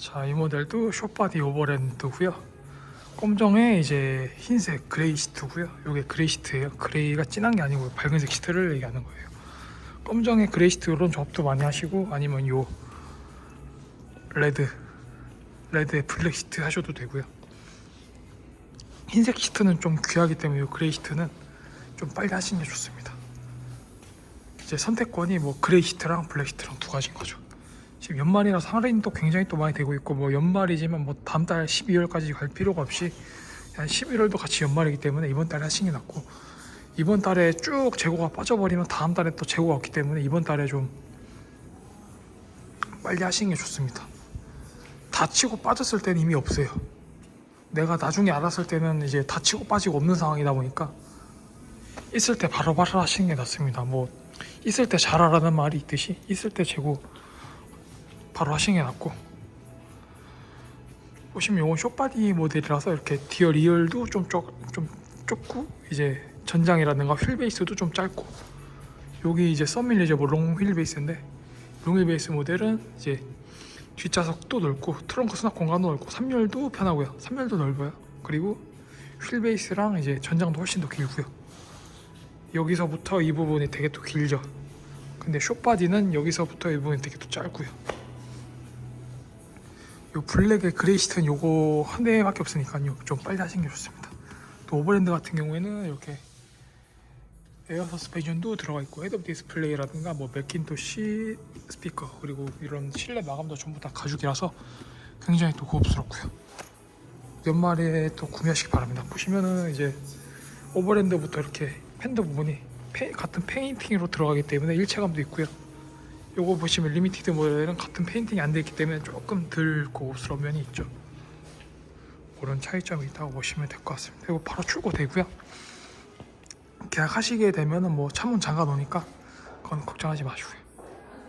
자, 이 모델도 숏바디 오버랜드고요. 검정에 이제 흰색 그레이 시트고요. 이게 그레이 시트예요. 그레이가 진한 게 아니고 밝은색 시트를 얘기하는 거예요. 검정에 그레이 시트 이런 조합도 많이 하시고 아니면 요 레드 레드에 블랙 시트 하셔도 되고요. 흰색 시트는 좀 귀하기 때문에 요 그레이 시트는 좀 빨리 하시는 게 좋습니다. 이제 선택권이 뭐 그레이 시트랑 블랙 시트랑 두 가지인 거죠. 지금 연말이라서 할인도 굉장히 또 많이 되고 있고 뭐 연말이지만 뭐 다음 달 12월까지 갈 필요가 없이 한 11월도 같이 연말이기 때문에 이번 달에 하시는 게 낫고 이번 달에 쭉 재고가 빠져버리면 다음 달에 또 재고가 없기 때문에 이번 달에 좀 빨리 하시는 게 좋습니다. 다 치고 빠졌을 때는 이미 없어요. 내가 나중에 알았을 때는 이제 다 치고 빠지고 없는 상황이다 보니까 있을 때 바로바로 하시는 게 낫습니다. 뭐 있을 때 잘하라는 말이 있듯이 있을 때 재고 바로 하시는 게 낫고. 보시면 이건 숏바디 모델이라서 이렇게 디어 리얼도 좀, 좁, 좀 좁고 이제 전장이라든가 휠 베이스도 좀 짧고. 여기 이제 썸밀리저 뭐롱휠 베이스인데 롱휠 베이스 모델은 이제 뒷좌석도 넓고 트렁크 수납 공간도 넓고 3열도 편하고요. 3열도 넓어요. 그리고 휠 베이스랑 이제 전장도 훨씬 더 길고요. 여기서부터 이 부분이 되게 또 길죠. 근데 숏바디는 여기서부터 이 부분이 되게 또 짧고요 요 블랙의 그레이시트는 요거 한 대밖에 없으니까요. 좀 빨리 하시는 게 좋습니다. 또 오버랜드 같은 경우에는 이렇게 에어 서스펜션도 들어가 있고 헤드업 디스플레이라든가 뭐 맥킨토시 스피커 그리고 이런 실내 마감도 전부 다 가죽이라서 굉장히 또 고급스럽고요. 연말에 또 구매하시기 바랍니다. 보시면은 이제 오버랜드부터 이렇게 팬더 부분이 페- 같은 페인팅으로 들어가기 때문에 일체감도 있고요 요거 보시면 리미티드 모델은 같은 페인팅이 안 되어 있기 때문에 조금 덜 고급스러운 면이 있죠. 그런 차이점이 있다고 보시면 될 것 같습니다. 그리고 바로 출고되고요. 계약하시게 되면은 뭐 차문 잠가 놓으니까 그건 걱정하지 마시고요